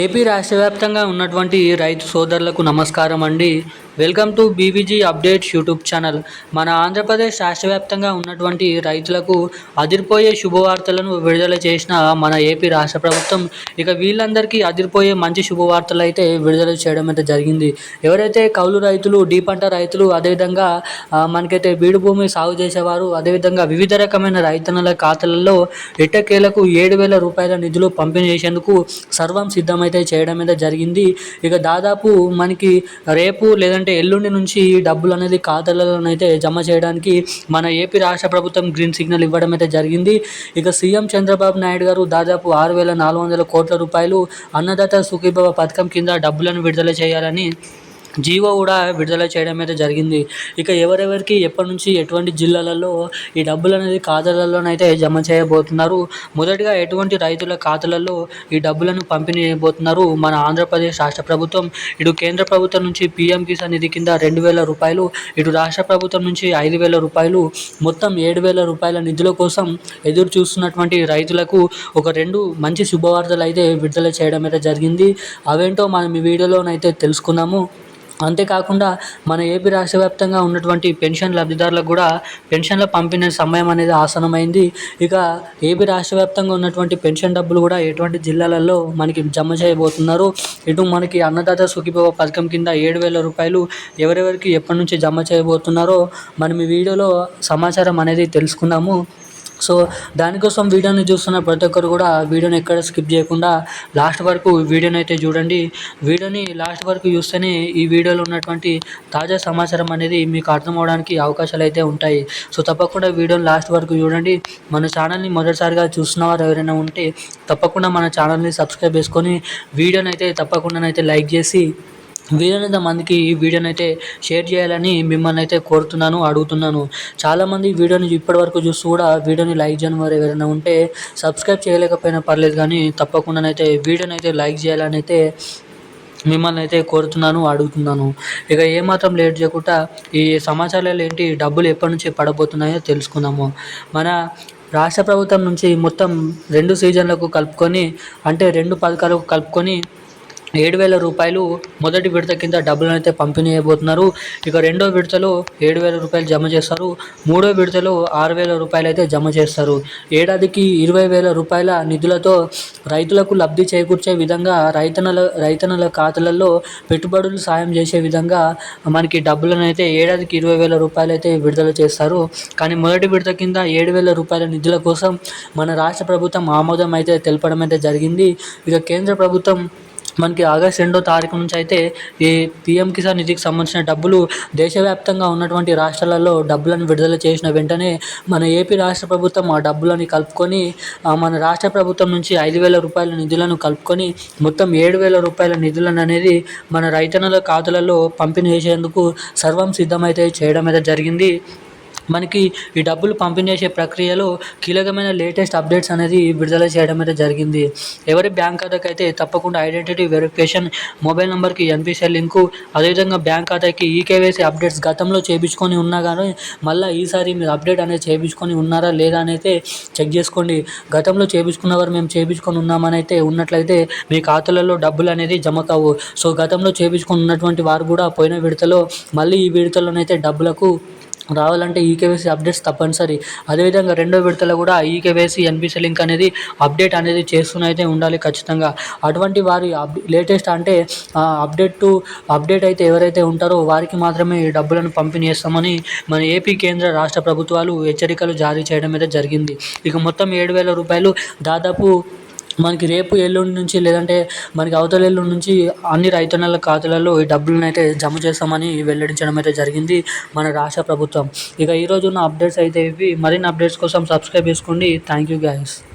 AP రాష్ట్ర వ్యాప్తంగా ఉన్నటువంటి రైతు సోదరులకు నమస్కారం అండి. Welcome to BBG updates YouTube channel. మన ఆంధ్రప్రదేశ్ రాష్ట్ర వ్యాప్తంగా ఉన్నటువంటి రైతులకు అదిరిపోయే శుభవార్తలను విడుదల చేసిన మన ఏపీ రాష్ట్ర ప్రభుత్వం ఇక వీళ్ళందరికీ అదిరిపోయే మంచి శుభవార్తలు అయితే విడుదల చేయడం అయితే జరిగింది. ఎవరైతే కౌలు రైతులు డీ పంట రైతులు అదేవిధంగా మనకైతే బీడు భూమి సాగు చేసేవారు అదేవిధంగా వివిధ రకమైన రైతన్నల ఖాతాలలో ఎట్టకేలకు ఏడు వేల రూపాయల నిధులు పంపిణీ చేసేందుకు సర్వం సిద్ధమైతే చేయడం అయితే జరిగింది. ఇక దాదాపు మనకి రేపు లేదంటే ఎల్లుండి నుంచి డబ్బులు అనేది ఖాతాలలోనైతే జమ చేయడానికి మన ఏపీ రాష్ట్ర ప్రభుత్వం గ్రీన్ సిగ్నల్ ఇవ్వడం అయితే జరిగింది. ఇక సీఎం చంద్రబాబు నాయుడు గారు దాదాపు ఆరు వేల నాలుగు వందల కోట్ల రూపాయలు అన్నదాత సుఖీభవ పథకం కింద డబ్బులను విడుదల చేయాలని జీవో కూడా విడుదల చేయడం అయితే జరిగింది. ఇక ఎవరెవరికి ఎప్పటి నుంచి ఎటువంటి జిల్లాలలో ఈ డబ్బులు అనేది ఖాతాలలోనైతే జమ చేయబోతున్నారు? మొదటిగా ఎటువంటి రైతుల ఖాతాలలో ఈ డబ్బులను పంపిణీ చేయబోతున్నారు? మన ఆంధ్రప్రదేశ్ రాష్ట్ర ప్రభుత్వం ఇటు కేంద్ర ప్రభుత్వం నుంచి పీఎం కిసాన్ నిధి కింద రెండు వేల రూపాయలు ఇటు రాష్ట్ర ప్రభుత్వం నుంచి ఐదు వేల రూపాయలు మొత్తం ఏడు వేల రూపాయల నిధుల కోసం ఎదురు చూస్తున్నటువంటి రైతులకు ఒక రెండు మంచి శుభవార్తలు అయితే విడుదల చేయడం అయితే జరిగింది. అవేంటో మనం ఈ వీడియోలోనైతే తెలుసుకుందాము. అంతేకాకుండా మన ఏపీ రాష్ట్ర వ్యాప్తంగా ఉన్నటువంటి పెన్షన్ లబ్ధిదారులకు కూడా పెన్షన్ల పంపిణీ సమయం అనేది ఆసనమైంది. ఇక ఏపీ రాష్ట్ర వ్యాప్తంగా ఉన్నటువంటి పెన్షన్ డబ్బులు కూడా ఎటువంటి జిల్లాలలో మనకి జమ చేయబోతున్నారు? ఇటు మనకి అన్నదాత సుఖీభవ పథకం కింద ఏడు వేల రూపాయలు ఎవరెవరికి ఎప్పటి నుంచి జమ చేయబోతున్నారో మనం ఈ వీడియోలో సమాచారం అనేది తెలుసుకున్నాము సో దానికోసం వీడియోని చూస్తున్న ప్రతి ఒక్కరు కూడా వీడియోని ఎక్కడ స్కిప్ చేయకుండా లాస్ట్ వరకు వీడియోని అయితే చూడండి. వీడియోని లాస్ట్ వరకు చూస్తేనే ఈ వీడియోలో ఉన్నటువంటి తాజా సమాచారం అనేది మీకు అర్థం అవడానికి అవకాశాలు అయితే ఉంటాయి. సో తప్పకుండా వీడియోని లాస్ట్ వరకు చూడండి. మన ఛానల్ని మొదటిసారిగా చూస్తున్న వారు ఎవరైనా ఉంటే తప్పకుండా మన ఛానల్ని సబ్స్క్రైబ్ చేసుకొని వీడియోని అయితే తప్పకుండా అయితే లైక్ చేసి వీలైనంత మందికి ఈ వీడియోని అయితే షేర్ చేయాలని మిమ్మల్ని అయితే కోరుతున్నాను అడుగుతున్నాను. చాలామంది వీడియోని ఇప్పటివరకు చూస్తూ కూడా వీడియోని లైక్ చేయని వారు ఎవరైనా ఉంటే సబ్స్క్రైబ్ చేయలేకపోయినా పర్లేదు కానీ తప్పకుండానైతే వీడియోని అయితే లైక్ చేయాలని అయితే మిమ్మల్ని అయితే కోరుతున్నాను అడుగుతున్నాను. ఇక ఏమాత్రం లేట్ చేయకుండా ఈ సమాచారాలు ఏంటి డబ్బులు ఎప్పటి నుంచి పడబోతున్నాయో తెలుసుకుందాము. మన రాష్ట్ర ప్రభుత్వం నుంచి మొత్తం రెండు సీజన్లకు కలుపుకొని అంటే రెండు పథకాలకు కలుపుకొని ఏడు వేల రూపాయలు మొదటి విడత కింద డబ్బులను అయితే పంపిణీ చేయబోతున్నారు ఇక రెండో విడతలో ఏడు వేల రూపాయలు జమ చేస్తారు. మూడో విడతలో ఆరు వేల రూపాయలు అయితే జమ చేస్తారు. ఏడాదికి ఇరవై వేల రూపాయల నిధులతో రైతులకు లబ్ధి చేకూర్చే విధంగా రైతన్నల రైతన్నల ఖాతాలలో పెట్టుబడులు సాయం చేసే విధంగా మనకి డబ్బులను అయితే ఏడాదికి ఇరవై వేల రూపాయలు అయితే విడుదల చేస్తారు. కానీ మొదటి విడత కింద ఏడు వేల రూపాయల నిధుల కోసం మన రాష్ట్ర ప్రభుత్వం ఆమోదం అయితే తెలపడం అయితే జరిగింది. ఇక కేంద్ర ప్రభుత్వం మనకి ఆగస్ట్ రెండో తారీఖు నుంచి అయితే ఈ పిఎం కిసాన్ నిధికి సంబంధించిన డబ్బులు దేశవ్యాప్తంగా ఉన్నటువంటి రాష్ట్రాలలో డబ్బులను విడుదల చేసిన వెంటనే మన ఏపీ రాష్ట్ర ప్రభుత్వం ఆ డబ్బులని కలుపుకొని మన రాష్ట్ర ప్రభుత్వం నుంచి ఐదు వేల రూపాయల నిధులను కలుపుకొని మొత్తం ఏడు వేల రూపాయల నిధులను అనేది మన రైతన్నల ఖాతాలలో పంపిణీ చేసేందుకు సర్వం సిద్ధమైతే చేయడం అయితే జరిగింది. మనకి ఈ డబ్బులు పంపిణీ చేసే ప్రక్రియలో కీలకమైన లేటెస్ట్ అప్డేట్స్ అనేది విడుదల చేయడం అయితే జరిగింది. ఎవరి బ్యాంక్ ఖాతాకి అయితే తప్పకుండా ఐడెంటిటీ వెరిఫికేషన్ మొబైల్ నెంబర్కి ఎన్పిసిఐ లింకు అదేవిధంగా బ్యాంక్ ఖాతాకి ఈకేవైసీ అప్డేట్స్ గతంలో చేయించుకొని ఉన్నా కానీ మళ్ళీ ఈసారి మీరు అప్డేట్ అనేది చేయించుకొని ఉన్నారా లేదా అని అయితే చెక్ చేసుకోండి. గతంలో చేయించుకున్న వారు మేము చేయించుకొని ఉన్నామని అయితే ఉన్నట్లయితే మీ ఖాతాలలో డబ్బులు అనేది జమ కావు. సో గతంలో చేయించుకొని ఉన్నటువంటి వారు కూడా పోయిన విడతలో మళ్ళీ ఈ విడతలోనైతే డబ్బులకు రావాలంటే ఈకేవైసీ అప్డేట్స్ తప్పనిసరి. అదేవిధంగా రెండో విడతలో కూడా ఈకేవైసీ ఎన్పిసి లింక్ అనేది అప్డేట్ అనేది చేస్తూనే అయితే ఉండాలి ఖచ్చితంగా. అటువంటి వారి లేటెస్ట్ అంటే అప్డేట్ టు అప్డేట్ అయితే ఎవరైతే ఉంటారో వారికి మాత్రమే ఈ డబ్బులను పంపిణీ చేస్తామని మన ఏపీ కేంద్ర రాష్ట్ర ప్రభుత్వాలు హెచ్చరికలు జారీ చేయడం అయితే జరిగింది. ఇక మొత్తం ఏడు వేల రూపాయలు దాదాపు మనకి రేపు ఎల్లుండి నుంచి లేదంటే మనకి అవతల ఎల్లుండి నుంచి అన్ని రైతన్నల ఖాతాలలో ఈ డబ్బులను అయితే జమ చేస్తామని వెల్లడించడం అయితే జరిగింది మన రాష్ట్ర ప్రభుత్వం. ఇక ఈరోజు ఉన్న అప్డేట్స్ అయితే ఇవి. మరిన్ని అప్డేట్స్ కోసం సబ్స్క్రైబ్ చేసుకోండి. Thank you guys